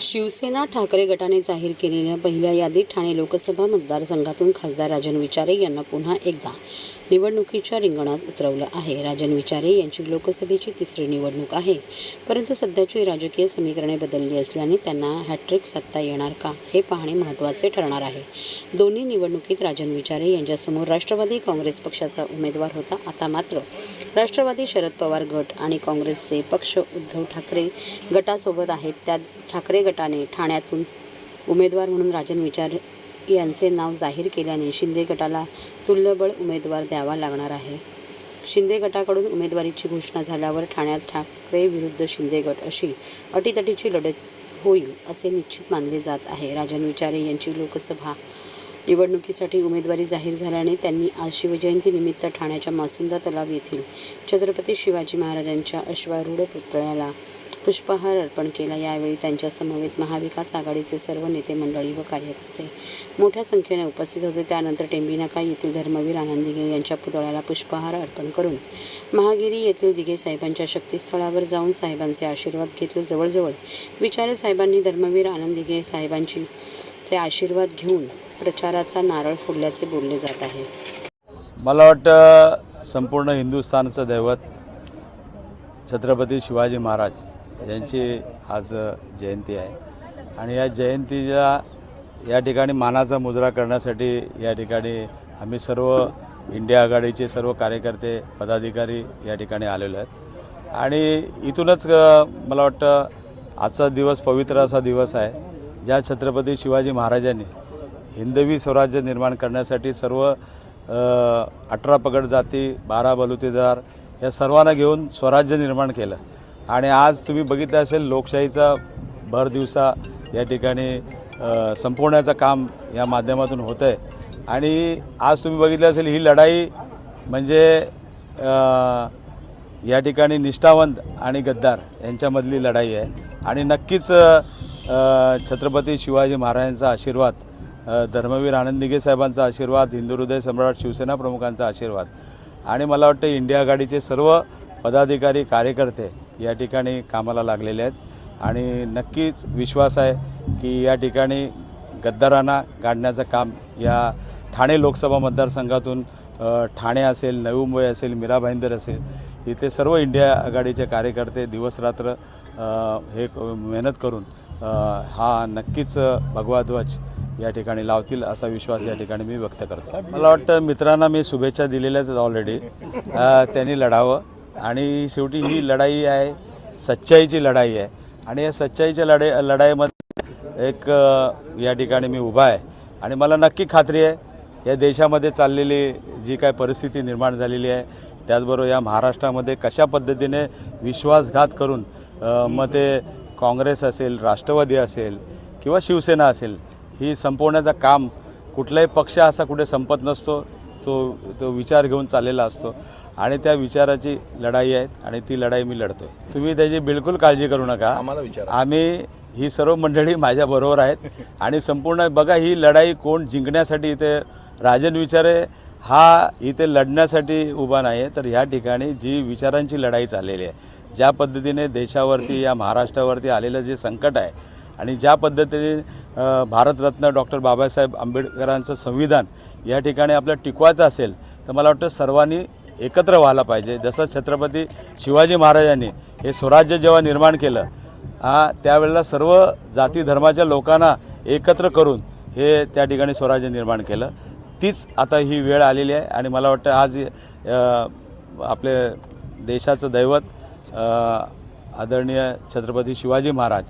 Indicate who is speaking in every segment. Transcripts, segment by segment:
Speaker 1: शिवसेना ठाकरे गटाने जाहीर केलेल्या पहिल्या यादीत ठाणे लोकसभा मतदारसंघातून खासदार राजन विचारे यांना पुन्हा एकदा निवडणुकीच्या रिंगणात उतरवलं आहे. राजन विचारे यांची लोकसभेची तिसरी निवडणूक आहे. परंतु सध्याची राजकीय समीकरणे बदलली असल्याने त्यांना हॅट्रिक साधता येणार का हे पाहणे महत्त्वाचे ठरणार आहे. दोन्ही निवडणुकीत राजन विचारे यांच्यासमोर राष्ट्रवादी काँग्रेस पक्षाचा उमेदवार होता. आता मात्र राष्ट्रवादी शरद पवार गट आणि काँग्रेसचे पक्ष उद्धव ठाकरे गटासोबत आहेत. त्यात ठाकरे गटाने ठाण्यातून उमेदवार म्हणून राजन विचार यांचे नाव जाहीर केल्याने शिंदे गटाला तुल्यबळ उमेदवार द्यावा लागणार आहे. शिंदे गटाकडून उमेदवारीची घोषणा झाल्यावर ठाण्यात ठाकरे विरुद्ध शिंदे गट अशी अटीतटीची लढत होईल असे निश्चित मानले जात आहे. राजन विचारे यांची लोकसभा निवडणुकीसाठी उमेदवारी जाहीर झाल्याने त्यांनी आज शिवजयंतीनिमित्त ठाण्याच्या मासुंदा तलाव येथील छत्रपती शिवाजी महाराजांच्या अश्वारूढ पुतळ्याला पुष्पहार अर्पण केला. यावेळी त्यांच्या समवेत महाविकास आघाडीचे सर्व नेते मंडळी व कार्यकर्ते मोठ्या संख्येने उपस्थित होते. त्यानंतर टेंबीनाका येथील धर्मवीर आनंद दिघे यांच्या पुतळ्याला पुष्पहार अर्पण करून महागिरी येथील दिघे साहेबांच्या शक्तीस्थळावर जाऊन साहेबांचे आशीर्वाद घेतले. जवळजवळ विचारे साहेबांनी धर्मवीर आनंद दिघे साहेबांची चे आशीर्वाद घेऊन प्रचाराचा नारळ फोडल्याचे बोलले जात आहे.
Speaker 2: मला वाटतं संपूर्ण हिंदुस्थानचं दैवत छत्रपती शिवाजी महाराज यांची आज जयंती आहे. आणि या जयंतीच्या या ठिकाणी मानाचा मुजरा करण्यासाठी या ठिकाणी आम्ही सर्व इंडिया आघाडीचे सर्व कार्यकर्ते पदाधिकारी या ठिकाणी आलेलो आहेत. आणि इथूनच मला वाटतं आजचा दिवस पवित्र असा दिवस आहे ज्या छत्रपती शिवाजी महाराजांनी हिंदवी स्वराज्य निर्माण करण्यासाठी सर्व अठरा पगड जाती बारा बलुतेदार या सर्वांना घेऊन स्वराज्य निर्माण केलं. आणि आज तुम्ही बघितलं असेल लोकशाहीचा भर दिवसा या ठिकाणी संपवण्याचं काम या माध्यमातून होतं आहे आणि आज तुम्ही बघितलं असेल ही लढाई म्हणजे या ठिकाणी निष्ठावंत आणि गद्दार यांच्यामधली लढाई आहे. आणि नक्कीच छत्रपती शिवाजी महाराजांचा आशीर्वाद धर्मवीर आनंद दिघे साहेबांचा आशीर्वाद हिंदू हृदय सम्राट शिवसेना प्रमुखांचा आशीर्वाद आणि मला वाटतं इंडिया आघाडीचे सर्व पदाधिकारी कार्यकर्ते या ठिकाणी कामाला लागलेले आहेत. आणि नक्कीच विश्वास आहे की या ठिकाणी गद्दारांना गाडण्याचं काम या ठाणे लोकसभा मतदारसंघातून ठाणे असेल नवी मुंबई असेल मीरा भाईंदर असेल इथे सर्व इंडिया आघाडीचे कार्यकर्ते दिवसरात्र हे मेहनत करून हा नक्कीच भगवा ध्वज या ठिकाणी लावतील असा विश्वास या ठिकाणी मी व्यक्त करतो. मला वाटतं मित्रांना मी शुभेच्छा दिलेल्याच ऑलरेडी त्यांनी लढावं. आणि शेवटी ही लढाई आहे सच्चाईची लढाई आहे. आणि या सच्चाईच्या लढाई लढाईमध्ये एक या ठिकाणी मी उभा आहे. आणि मला नक्की खात्री आहे या देशामध्ये चाललेली जी काय परिस्थिती निर्माण झालेली आहे त्याचबरोबर या महाराष्ट्रामध्ये कशा पद्धतीने विश्वासघात करून मग ते काँग्रेस असेल राष्ट्रवादी असेल किंवा शिवसेना असेल ही संपवण्याचं काम कुठलाही पक्ष असा कुठे संपत नसतो. तो तो विचार घेऊन चाललेला असतो. आणि त्या विचाराची लढाई आहे आणि ती लढाई मी लढतोय. तुम्ही त्याची बिलकुल काळजी करू नका. आम्ही ही सर्व मंडळी माझ्याबरोबर आहेत. आणि संपूर्ण बघा ही लढाई कोण जिंकण्यासाठी इथे राजन विचारे हा इथे लढण्यासाठी उभा नाही तर ह्या ठिकाणी जी विचारांची लढाई चाललेली आहे ज्या पद्धतीने देशावरती या महाराष्ट्रावरती आलेलं जे संकट आहे आणि ज्या पद्धतीने भारतरत्न डॉक्टर बाबासाहेब आंबेडकरांचं संविधान या ठिकाणी आपल्याला टिकवायचं असेल तर मला वाटतं सर्वांनी एकत्र व्हायला पाहिजे. जसं छत्रपती शिवाजी महाराजांनी हे स्वराज्य जेव्हा निर्माण केलं हा त्यावेळेला सर्व जाती धर्माच्या लोकांना एकत्र करून हे त्या ठिकाणी स्वराज्य निर्माण केलं. तीच आता ही वेळ आलेली आहे आणि मला वाटतं आज आपले देशाचं दैवत आदरणीय छत्रपती शिवाजी महाराज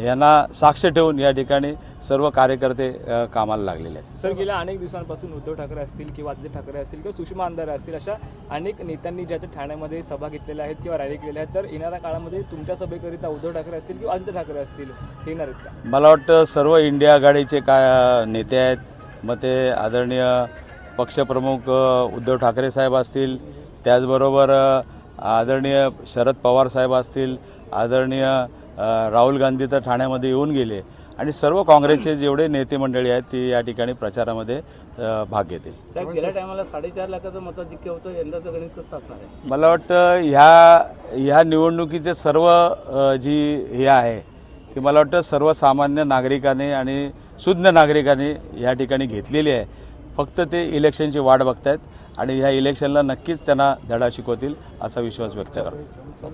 Speaker 2: यांना साक्ष ठेवून या ठिकाणी सर्व कार्यकर्ते कामाला लागलेले आहेत.
Speaker 3: सर गेल्या अनेक दिवसांपासून उद्धव ठाकरे असतील किंवा आदित्य ठाकरे असतील किंवा सुषमा अंधारे असतील अशा अनेक नेत्यांनी ज्या त्या ठाण्यामध्ये सभा घेतलेल्या आहेत किंवा रॅली केलेल्या आहेत तर येणाऱ्या काळामध्ये तुमच्या सभेकरिता उद्धव ठाकरे असतील किंवा आदित्य ठाकरे असतील हे येणार आहेत का?
Speaker 2: मला वाटतं सर्व इंडिया आघाडीचे काय नेते आहेत. मग ते आदरणीय पक्षप्रमुख उद्धव ठाकरे साहेब असतील. त्याचबरोबर आदरणीय शरद पवार साहेब असतील. आदरणीय राहुल गांधी तर ठाण्यामध्ये येऊन गेले आणि सर्व काँग्रेसचे जेवढे नेते मंडळी आहेत ती या ठिकाणी प्रचारामध्ये भाग घेतील.
Speaker 4: साहेब गेल्या टायमाला साडेचार लाखाचं मताधिक्य होतं यंदाचं गणित कसं असणार आहे?
Speaker 2: मला वाटतं ह्या ह्या निवडणुकीचे सर्व जी हे आहे ही मला वाटतं सर्वसामान्य नागरिकांनी आणि शुद्ध नागरिकांनी या ठिकाणी घेतलेली आहे. फक्त ते इलेक्शनची वाट बघतायत आणि ह्या इलेक्शनला नक्कीच त्यांना धडा शिकवतील असा विश्वास व्यक्त करतो.